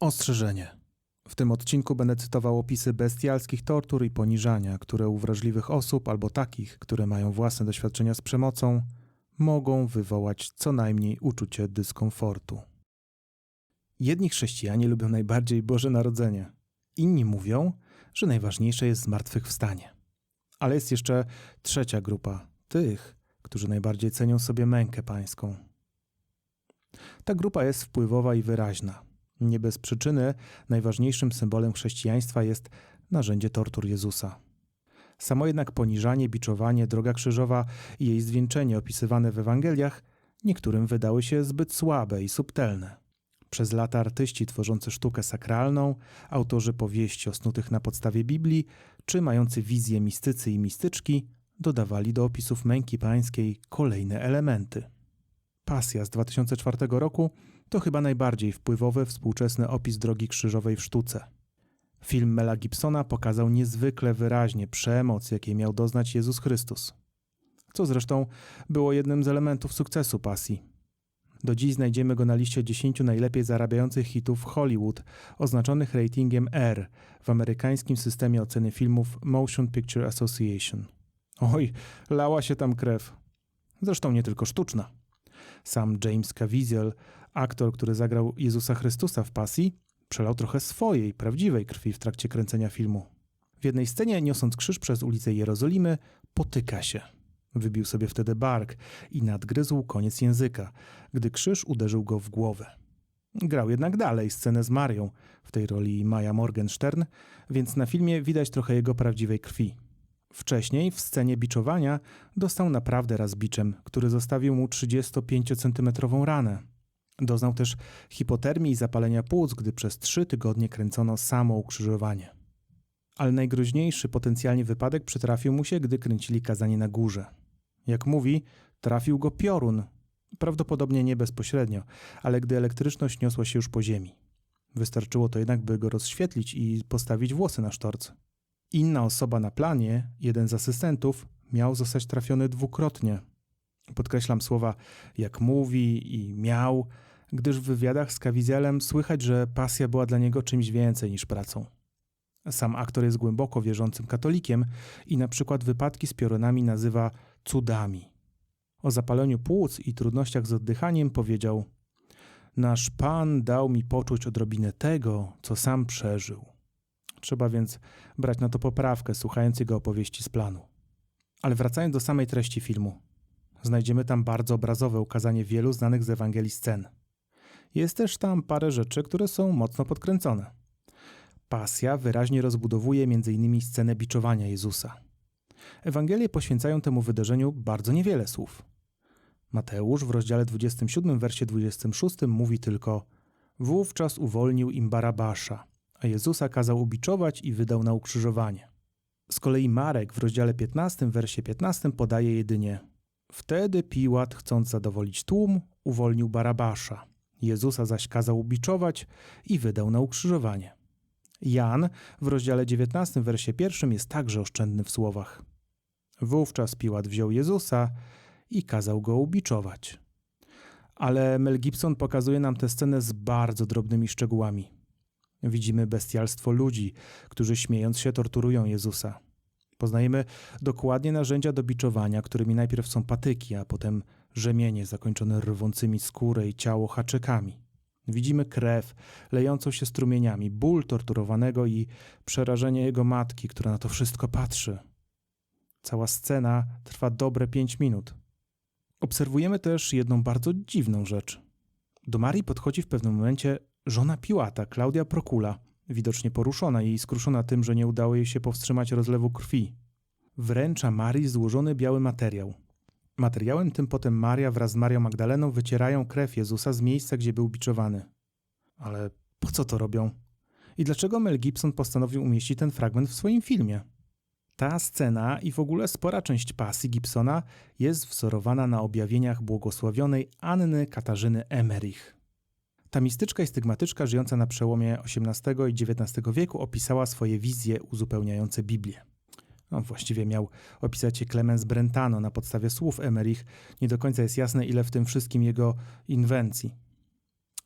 Ostrzeżenie. W tym odcinku będę cytował opisy bestialskich tortur i poniżania, które u wrażliwych osób albo takich, które mają własne doświadczenia z przemocą, mogą wywołać co najmniej uczucie dyskomfortu. Jedni chrześcijanie lubią najbardziej Boże Narodzenie. Inni mówią, że najważniejsze jest zmartwychwstanie. Ale jest jeszcze trzecia grupa tych, którzy najbardziej cenią sobie mękę pańską. Ta grupa jest wpływowa i wyraźna. Nie bez przyczyny najważniejszym symbolem chrześcijaństwa jest narzędzie tortur Jezusa. Samo jednak poniżanie, biczowanie, droga krzyżowa i jej zwieńczenie opisywane w Ewangeliach niektórym wydały się zbyt słabe i subtelne. Przez lata artyści tworzący sztukę sakralną, autorzy powieści osnutych na podstawie Biblii, czy mający wizje mistycy i mistyczki, dodawali do opisów męki pańskiej kolejne elementy. Pasja z 2004 roku to chyba najbardziej wpływowy współczesny opis drogi krzyżowej w sztuce. Film Mela Gibsona pokazał niezwykle wyraźnie przemoc, jakiej miał doznać Jezus Chrystus. Co zresztą było jednym z elementów sukcesu pasji. Do dziś znajdziemy go na liście 10 najlepiej zarabiających hitów Hollywood, oznaczonych ratingiem R w amerykańskim systemie oceny filmów Motion Picture Association. Oj, lała się tam krew. Zresztą nie tylko sztuczna. Sam James Caviezel, aktor, który zagrał Jezusa Chrystusa w pasji, przelał trochę swojej, prawdziwej krwi w trakcie kręcenia filmu. W jednej scenie, niosąc krzyż przez ulicę Jerozolimy, potyka się. Wybił sobie wtedy bark i nadgryzł koniec języka, gdy krzyż uderzył go w głowę. Grał jednak dalej scenę z Marią, w tej roli Maja Morgenstern, więc na filmie widać trochę jego prawdziwej krwi. Wcześniej, w scenie biczowania, dostał naprawdę raz biczem, który zostawił mu 35-centymetrową ranę. Doznał też hipotermii i zapalenia płuc, gdy przez trzy tygodnie kręcono samo ukrzyżowanie. Ale najgroźniejszy potencjalnie wypadek przytrafił mu się, gdy kręcili kazanie na górze. Jak mówi, trafił go piorun. Prawdopodobnie nie bezpośrednio, ale gdy elektryczność niosła się już po ziemi. Wystarczyło to jednak, by go rozświetlić i postawić włosy na sztorc. Inna osoba na planie, jeden z asystentów, miał zostać trafiony dwukrotnie. Podkreślam słowa jak mówi i miał, gdyż w wywiadach z Kawizelem słychać, że pasja była dla niego czymś więcej niż pracą. Sam aktor jest głęboko wierzącym katolikiem i na przykład wypadki z piorunami nazywa cudami. O zapaleniu płuc i trudnościach z oddychaniem powiedział: Nasz Pan dał mi poczuć odrobinę tego, co sam przeżył. Trzeba więc brać na to poprawkę, słuchając jego opowieści z planu. Ale wracając do samej treści filmu, znajdziemy tam bardzo obrazowe ukazanie wielu znanych z Ewangelii scen. Jest też tam parę rzeczy, które są mocno podkręcone. Pasja wyraźnie rozbudowuje m.in. scenę biczowania Jezusa. Ewangelie poświęcają temu wydarzeniu bardzo niewiele słów. Mateusz w rozdziale 27, wersie 26 mówi tylko: Wówczas uwolnił im Barabasza, a Jezusa kazał ubiczować i wydał na ukrzyżowanie. Z kolei Marek w rozdziale 15, wersie 15 podaje jedynie: Wtedy Piłat, chcąc zadowolić tłum, uwolnił Barabasza. Jezusa zaś kazał ubiczować i wydał na ukrzyżowanie. Jan w rozdziale 19, wersie 1 jest także oszczędny w słowach. Wówczas Piłat wziął Jezusa i kazał go ubiczować. Ale Mel Gibson pokazuje nam tę scenę z bardzo drobnymi szczegółami. Widzimy bestialstwo ludzi, którzy śmiejąc się torturują Jezusa. Poznajemy dokładnie narzędzia do biczowania, którymi najpierw są patyki, a potem rzemienie zakończone rwącymi skórę i ciało haczykami. Widzimy krew lejącą się strumieniami, ból torturowanego i przerażenie jego matki, która na to wszystko patrzy. Cała scena trwa dobre pięć minut. Obserwujemy też jedną bardzo dziwną rzecz. Do Marii podchodzi w pewnym momencie żona Piłata, Klaudia Prokula, widocznie poruszona i skruszona tym, że nie udało jej się powstrzymać rozlewu krwi. Wręcza Marii złożony biały materiał. Materiałem tym potem Maria wraz z Marią Magdaleną wycierają krew Jezusa z miejsca, gdzie był biczowany. Ale po co to robią? I dlaczego Mel Gibson postanowił umieścić ten fragment w swoim filmie? Ta scena i w ogóle spora część pasji Gibsona jest wzorowana na objawieniach błogosławionej Anny Katarzyny Emerich. Ta mistyczka i stygmatyczka żyjąca na przełomie XVIII i XIX wieku opisała swoje wizje uzupełniające Biblię. No, właściwie miał opisać je Clemens Brentano na podstawie słów Emerich. Nie do końca jest jasne, ile w tym wszystkim jego inwencji.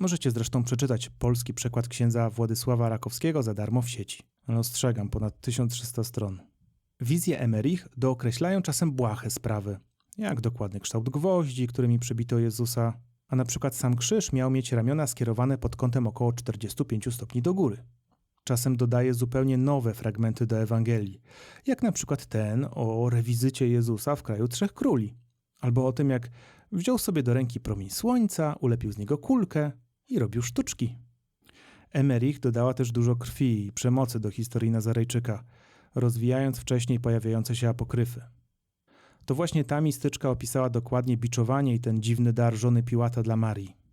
Możecie zresztą przeczytać polski przekład księdza Władysława Rakowskiego za darmo w sieci. Ostrzegam, ponad 1300 stron. Wizje Emerich dookreślają czasem błahe sprawy, jak dokładny kształt gwoździ, którymi przybito Jezusa, a na przykład sam krzyż miał mieć ramiona skierowane pod kątem około 45 stopni do góry. Czasem dodaje zupełnie nowe fragmenty do Ewangelii, jak na przykład ten o rewizycie Jezusa w kraju Trzech Króli, albo o tym, jak wziął sobie do ręki promień słońca, ulepił z niego kulkę i robił sztuczki. Emerich dodała też dużo krwi i przemocy do historii Nazarejczyka, rozwijając wcześniej pojawiające się apokryfy. To właśnie ta mistyczka opisała dokładnie biczowanie i ten dziwny dar żony Piłata dla Marii.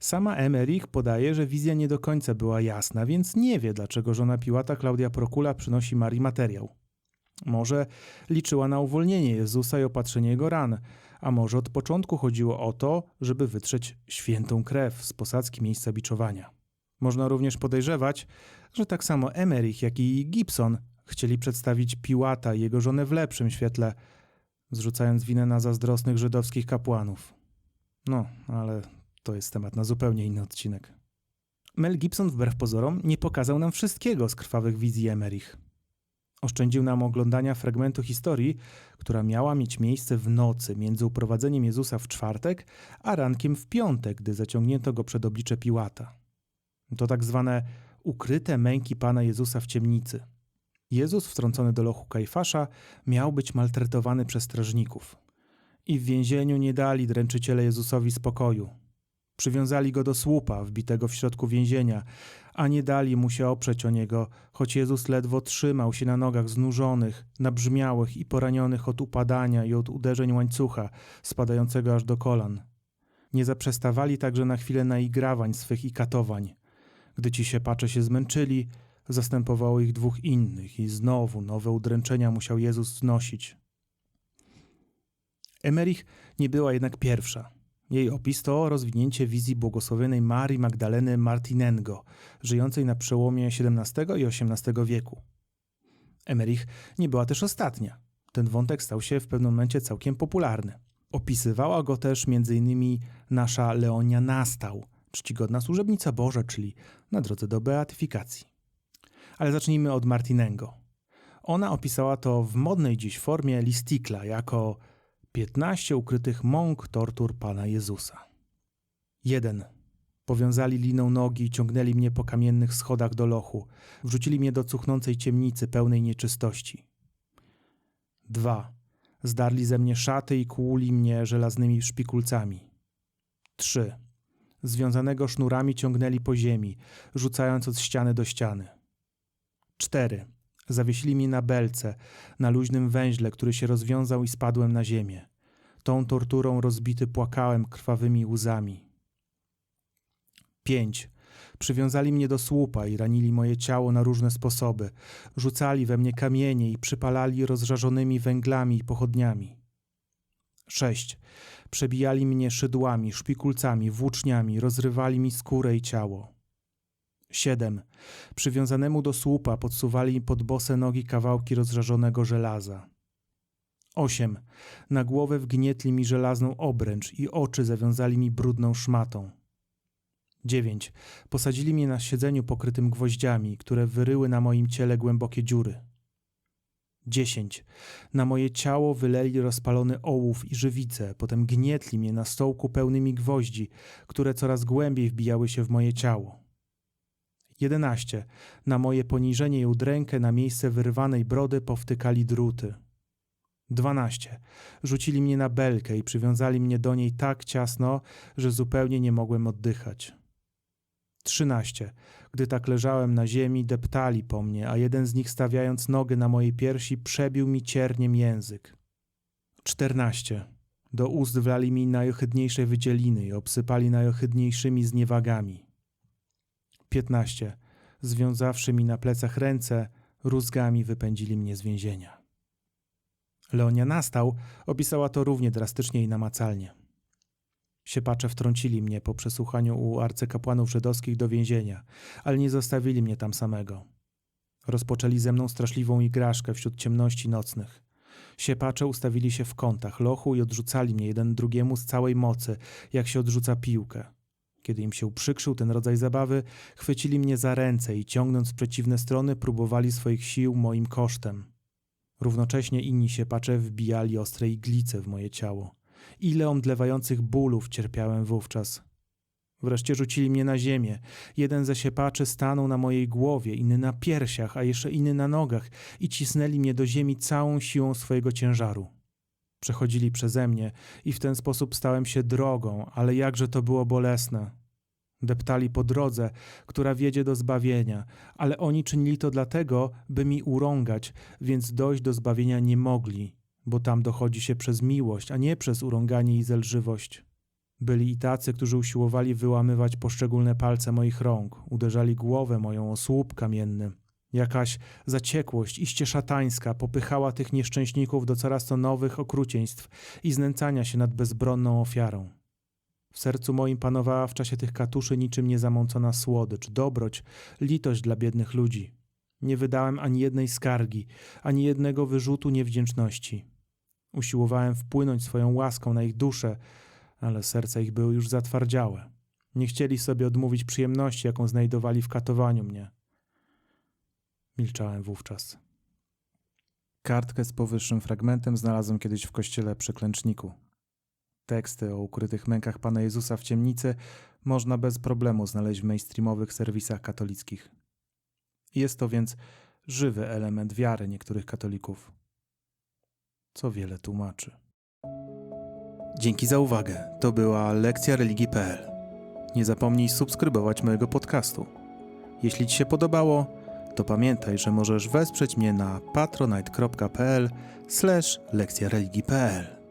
Sama Emerich podaje, że wizja nie do końca była jasna, więc nie wie, dlaczego żona Piłata Klaudia Prokula przynosi Marii materiał. Może liczyła na uwolnienie Jezusa i opatrzenie jego ran, a może od początku chodziło o to, żeby wytrzeć świętą krew z posadzki miejsca biczowania. Można również podejrzewać, że tak samo Emerich, jak i Gibson chcieli przedstawić Piłata i jego żonę w lepszym świetle, zrzucając winę na zazdrosnych żydowskich kapłanów. No, ale to jest temat na zupełnie inny odcinek. Mel Gibson, wbrew pozorom, nie pokazał nam wszystkiego z krwawych wizji Emerich. Oszczędził nam oglądania fragmentu historii, która miała mieć miejsce w nocy między uprowadzeniem Jezusa w czwartek, a rankiem w piątek, gdy zaciągnięto go przed oblicze Piłata. To tak zwane ukryte męki Pana Jezusa w ciemnicy. Jezus, wtrącony do lochu Kajfasza, miał być maltretowany przez strażników. I w więzieniu nie dali dręczyciele Jezusowi spokoju. Przywiązali go do słupa wbitego w środku więzienia, a nie dali mu się oprzeć o niego, choć Jezus ledwo trzymał się na nogach znużonych, nabrzmiałych i poranionych od upadania i od uderzeń łańcucha, spadającego aż do kolan. Nie zaprzestawali także na chwilę naigrawań swych i katowań. Gdy ci siepacze się zmęczyli, zastępowało ich dwóch innych i znowu nowe udręczenia musiał Jezus znosić. Emerich nie była jednak pierwsza. Jej opis to rozwinięcie wizji błogosławionej Marii Magdaleny Martinengo, żyjącej na przełomie XVII i XVIII wieku. Emerich nie była też ostatnia. Ten wątek stał się w pewnym momencie całkiem popularny. Opisywała go też m.in. nasza Leonia Nastał, czcigodna służebnica Boża, czyli na drodze do beatyfikacji. Ale zacznijmy od Martinengo. Ona opisała to w modnej dziś formie listikla jako 15 ukrytych mąk tortur Pana Jezusa. 1. Powiązali liną nogi i ciągnęli mnie po kamiennych schodach do lochu. Wrzucili mnie do cuchnącej ciemnicy pełnej nieczystości. 2. Zdarli ze mnie szaty i kłuli mnie żelaznymi szpikulcami. 3. Związanego sznurami ciągnęli po ziemi, rzucając od ściany do ściany. 4. Zawiesili mnie na belce, na luźnym węźle, który się rozwiązał i spadłem na ziemię. Tą torturą rozbity płakałem krwawymi łzami. 5. Przywiązali mnie do słupa i ranili moje ciało na różne sposoby. Rzucali we mnie kamienie i przypalali rozżarzonymi węglami i pochodniami. 6. Przebijali mnie szydłami, szpikulcami, włóczniami, rozrywali mi skórę i ciało. 7. Przywiązanemu do słupa podsuwali pod bose nogi kawałki rozżarzonego żelaza. 8. Na głowę wgnietli mi żelazną obręcz i oczy zawiązali mi brudną szmatą. 9. Posadzili mnie na siedzeniu pokrytym gwoździami, które wyryły na moim ciele głębokie dziury. 10. Na moje ciało wyleli rozpalony ołów i żywice, potem gnietli mnie na stołku pełnymi gwoździ, które coraz głębiej wbijały się w moje ciało. 11. Na moje poniżenie i udrękę na miejsce wyrwanej brody powtykali druty. 12. Rzucili mnie na belkę i przywiązali mnie do niej tak ciasno, że zupełnie nie mogłem oddychać. 13. Gdy tak leżałem na ziemi, deptali po mnie, a jeden z nich stawiając nogę na mojej piersi, przebił mi cierniem język. 14. Do ust wlali mi najohydniejsze wydzieliny i obsypali najohydniejszymi zniewagami. 15. Związawszy mi na plecach ręce, rózgami wypędzili mnie z więzienia. Leonia Nastał opisała to równie drastycznie i namacalnie. Siepacze wtrącili mnie po przesłuchaniu u arcykapłanów żydowskich do więzienia, ale nie zostawili mnie tam samego. Rozpoczęli ze mną straszliwą igraszkę wśród ciemności nocnych. Siepacze ustawili się w kątach lochu i odrzucali mnie jeden drugiemu z całej mocy, jak się odrzuca piłkę. Kiedy im się uprzykrzył ten rodzaj zabawy, chwycili mnie za ręce i ciągnąc w przeciwne strony, próbowali swoich sił moim kosztem. Równocześnie inni siepacze wbijali ostre iglice w moje ciało. Ile omdlewających bólów cierpiałem wówczas. Wreszcie rzucili mnie na ziemię. Jeden ze siepaczy stanął na mojej głowie, inny na piersiach, a jeszcze inny na nogach i cisnęli mnie do ziemi całą siłą swojego ciężaru. Przechodzili przeze mnie i w ten sposób stałem się drogą, ale jakże to było bolesne. Deptali po drodze, która wiedzie do zbawienia, ale oni czynili to dlatego, by mi urągać, więc dojść do zbawienia nie mogli, bo tam dochodzi się przez miłość, a nie przez urąganie i zelżywość. Byli i tacy, którzy usiłowali wyłamywać poszczególne palce moich rąk, uderzali głowę moją o słup kamienny. Jakaś zaciekłość, iście szatańska, popychała tych nieszczęśników do coraz to nowych okrucieństw i znęcania się nad bezbronną ofiarą. W sercu moim panowała w czasie tych katuszy niczym niezamącona słodycz, dobroć, litość dla biednych ludzi. Nie wydałem ani jednej skargi, ani jednego wyrzutu niewdzięczności. Usiłowałem wpłynąć swoją łaską na ich duszę, ale serca ich były już zatwardziałe. Nie chcieli sobie odmówić przyjemności, jaką znajdowali w katowaniu mnie. Milczałem wówczas. Kartkę z powyższym fragmentem znalazłem kiedyś w kościele przy klęczniku. Teksty o ukrytych mękach Pana Jezusa w ciemnicy można bez problemu znaleźć w mainstreamowych serwisach katolickich. Jest to więc żywy element wiary niektórych katolików, co wiele tłumaczy. Dzięki za uwagę. To była lekcja religii.pl. Nie zapomnij subskrybować mojego podcastu. Jeśli Ci się podobało, to pamiętaj, że możesz wesprzeć mnie na patronite.pl/lekcja religii.pl.